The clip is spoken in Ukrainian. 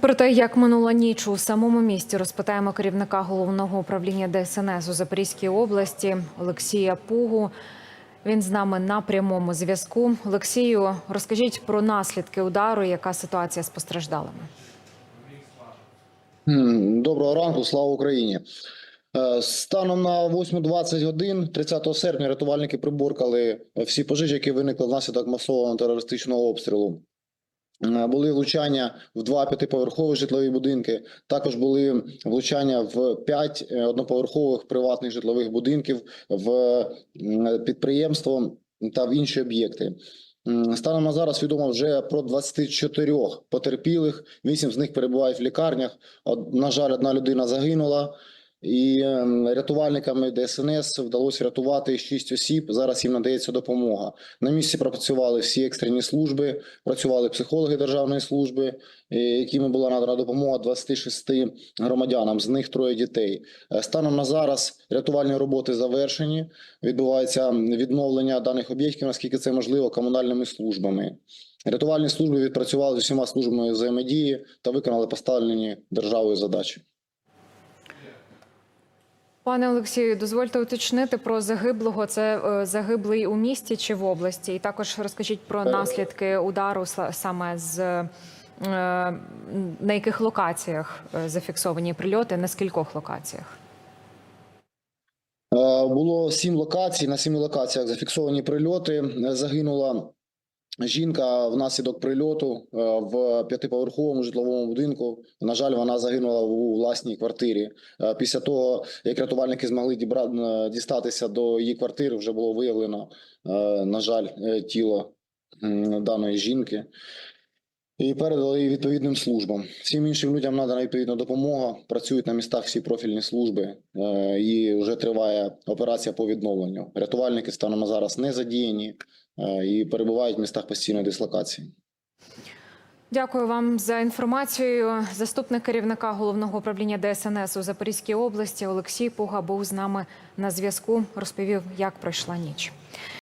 Про те, як минула ніч у самому місті, розпитаємо керівника головного управління ДСНС у Запорізькій області Олексія Пугу. Він з нами на прямому зв'язку. Олексію, розкажіть про наслідки удару, яка ситуація з постраждалими. Доброго ранку, слава Україні. Е, Станом на 8.20 годин 30 серпня рятувальники приборкали всі пожежі, які виникли внаслідок масового терористичного обстрілу. Е, Були влучання в два п'ятиповерхові житлові будинки. Також були влучання в п'ять е, одноповерхових приватних житлових будинків, в підприємство та в інші об'єкти. Станом на зараз відомо вже про 24 потерпілих. Вісім з них перебувають в лікарнях. На жаль, одна людина загинула. І ем, рятувальниками ДСНС вдалося рятувати шість осіб. Зараз їм надається допомога. На місці пропрацювали всі екстрені служби, працювали психологи державної служби, е, якими була надана допомога 26 громадянам. З них троє дітей. Е, Станом на зараз рятувальні роботи завершені. Відбувається відновлення даних об'єктів, наскільки це можливо, комунальними службами. Рятувальні служби відпрацювали з усіма службами взаємодії та виконали поставлені державою задачі. Пане Олексію, дозвольте уточнити про загиблого. Це е, загиблий у місті чи в області? І також розкажіть про наслідки удару саме з е, на яких локаціях е, зафіксовані прильоти, на скількох локаціях? Було сім локацій. На сіми локаціях зафіксовані прильоти. Загинула жінка внаслідок прильоту е, в п'ятиповерховому житловому будинку. На жаль, вона загинула у власній квартирі. Е, Після того, як рятувальники змогли дібра- е, дістатися до її квартири, вже було виявлено, на жаль, тіло даної жінки. І передали її відповідним службам. Всім іншим людям надана відповідна допомога. Працюють на містах всі профільні служби, е, і вже триває операція по відновленню. Рятувальники станом зараз не задіяні е, і перебувають в містах постійної дислокації. Дякую вам за інформацію. Заступник керівника головного управління ДСНС у Запорізькій області Олексій Пуга був з нами на зв'язку. Розповів, як пройшла ніч.